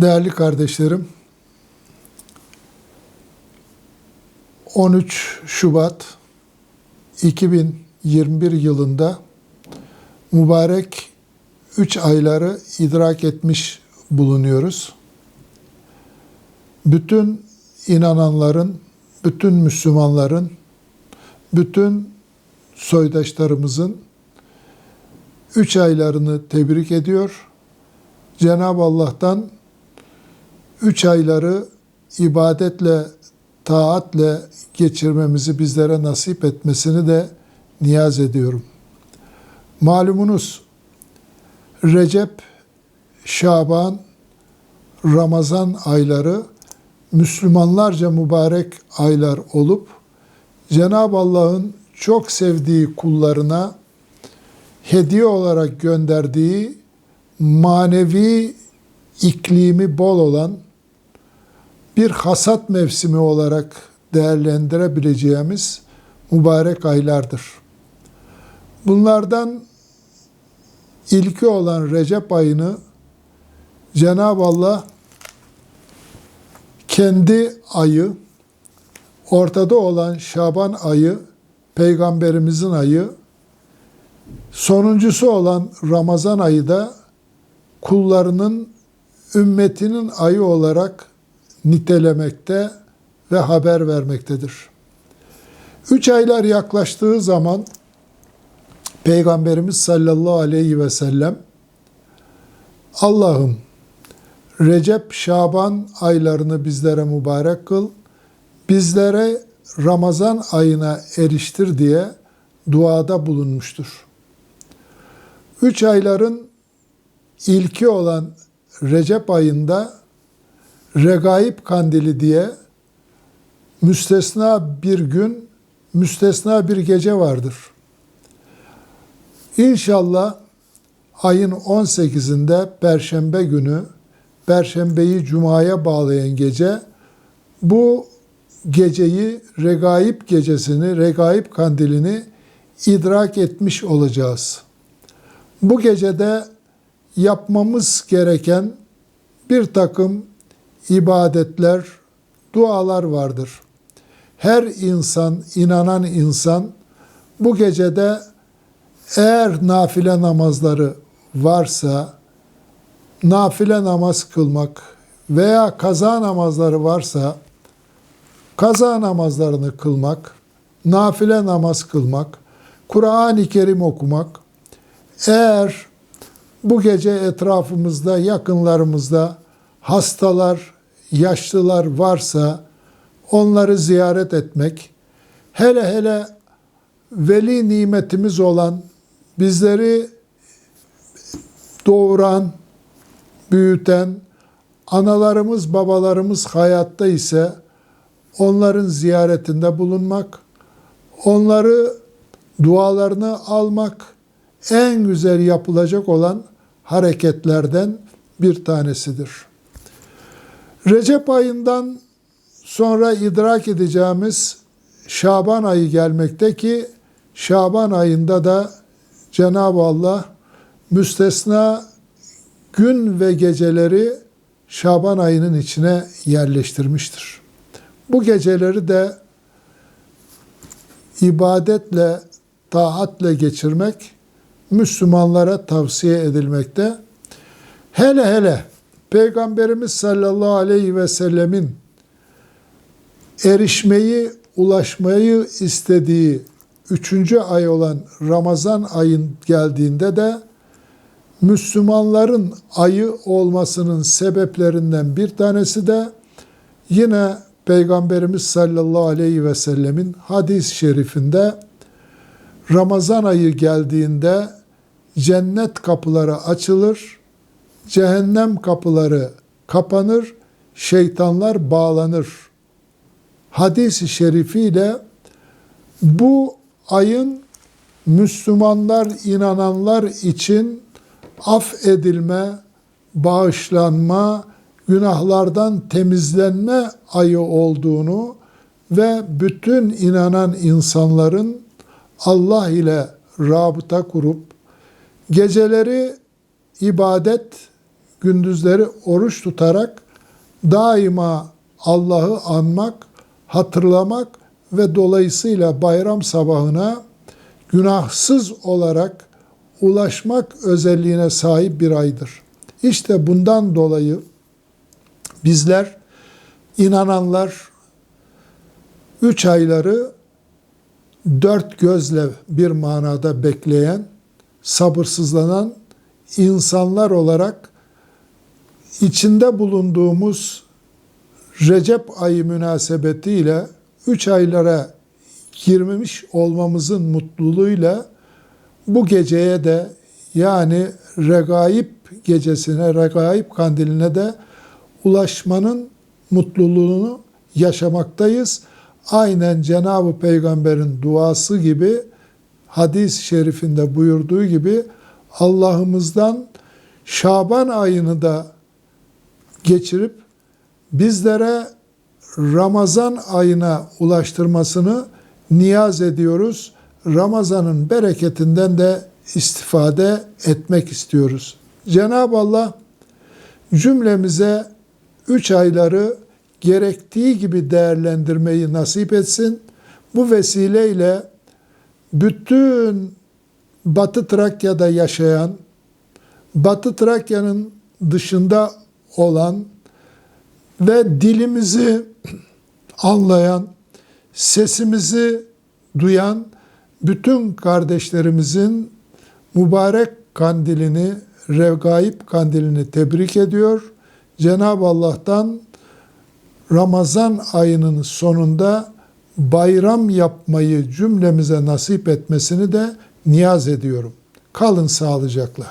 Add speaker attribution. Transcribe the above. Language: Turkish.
Speaker 1: Değerli kardeşlerim, 13 Şubat 2021 yılında mübarek 3 ayları idrak etmiş bulunuyoruz. Bütün inananların, bütün Müslümanların, bütün soydaşlarımızın 3 aylarını tebrik ediyor. Cenab-ı Allah'tan üç ayları ibadetle, taatle geçirmemizi bizlere nasip etmesini de niyaz ediyorum. Malumunuz Recep, Şaban, Ramazan ayları Müslümanlarca mübarek aylar olup Cenab-ı Allah'ın çok sevdiği kullarına hediye olarak gönderdiği manevi iklimi bol olan bir hasat mevsimi olarak değerlendirebileceğimiz mübarek aylardır. Bunlardan ilki olan Recep ayını Cenab-ı Allah kendi ayı, ortada olan Şaban ayı, Peygamberimizin ayı, sonuncusu olan Ramazan ayı da kullarının ümmetinin ayı olarak nitelemekte ve haber vermektedir. Üç aylar yaklaştığı zaman Peygamberimiz sallallahu aleyhi ve sellem Allah'ım Recep, Şaban aylarını bizlere mübarek kıl, bizlere Ramazan ayına eriştir diye duada bulunmuştur. Üç ayların ilki olan Recep ayında Regaib Kandili diye müstesna bir gün, müstesna bir gece vardır. İnşallah ayın 18'inde Perşembe günü, Perşembeyi Cuma'ya bağlayan gece, bu geceyi, Regaib gecesini, Regaib Kandilini idrak etmiş olacağız. Bu gecede yapmamız gereken bir takım ibadetler, dualar vardır. Her insan, inanan insan bu gecede eğer nafile namazları varsa nafile namaz kılmak veya kaza namazları varsa kaza namazlarını kılmak, nafile namaz kılmak, Kur'an-ı Kerim okumak, eğer bu gece etrafımızda, yakınlarımızda hastalar, yaşlılar varsa onları ziyaret etmek, hele hele veli nimetimiz olan bizleri doğuran, büyüten, analarımız, babalarımız hayatta ise onların ziyaretinde bulunmak, onları dualarını almak en güzel yapılacak olan hareketlerden bir tanesidir. Recep ayından sonra idrak edeceğimiz Şaban ayı gelmekte ki Şaban ayında da Cenab-ı Allah müstesna gün ve geceleri Şaban ayının içine yerleştirmiştir. Bu geceleri de ibadetle, taatle geçirmek Müslümanlara tavsiye edilmekte. Hele hele Peygamberimiz sallallahu aleyhi ve sellemin erişmeyi, ulaşmayı istediği üçüncü ay olan Ramazan ayın geldiğinde de Müslümanların ayı olmasının sebeplerinden bir tanesi de yine Peygamberimiz sallallahu aleyhi ve sellemin hadis-i şerifinde Ramazan ayı geldiğinde cennet kapıları açılır, cehennem kapıları kapanır, şeytanlar bağlanır. Hadis-i şerifiyle bu ayın Müslümanlar, inananlar için af edilme, bağışlanma, günahlardan temizlenme ayı olduğunu ve bütün inanan insanların Allah ile rabıta kurup geceleri ibadet, gündüzleri oruç tutarak daima Allah'ı anmak, hatırlamak ve dolayısıyla bayram sabahına günahsız olarak ulaşmak özelliğine sahip bir aydır. İşte bundan dolayı bizler inananlar üç ayları dört gözle bir manada bekleyen, sabırsızlanan insanlar olarak içinde bulunduğumuz Recep ayı münasebetiyle üç aylara girmemiş olmamızın mutluluğuyla bu geceye de yani regaib gecesine, regaib kandiline de ulaşmanın mutluluğunu yaşamaktayız. Aynen Cenab-ı Peygamber'in duası gibi hadis-i şerifinde buyurduğu gibi Allah'ımızdan Şaban ayını da geçirip bizlere Ramazan ayına ulaştırmasını niyaz ediyoruz. Ramazan'ın bereketinden de istifade etmek istiyoruz. Cenab-ı Allah cümlemize üç ayları gerektiği gibi değerlendirmeyi nasip etsin. Bu vesileyle bütün Batı Trakya'da yaşayan, Batı Trakya'nın dışında olan ve dilimizi anlayan, sesimizi duyan bütün kardeşlerimizin mübarek kandilini, regaib kandilini tebrik ediyor. Cenab-ı Allah'tan Ramazan ayının sonunda bayram yapmayı cümlemize nasip etmesini de niyaz ediyorum. Kalın sağlıcakla.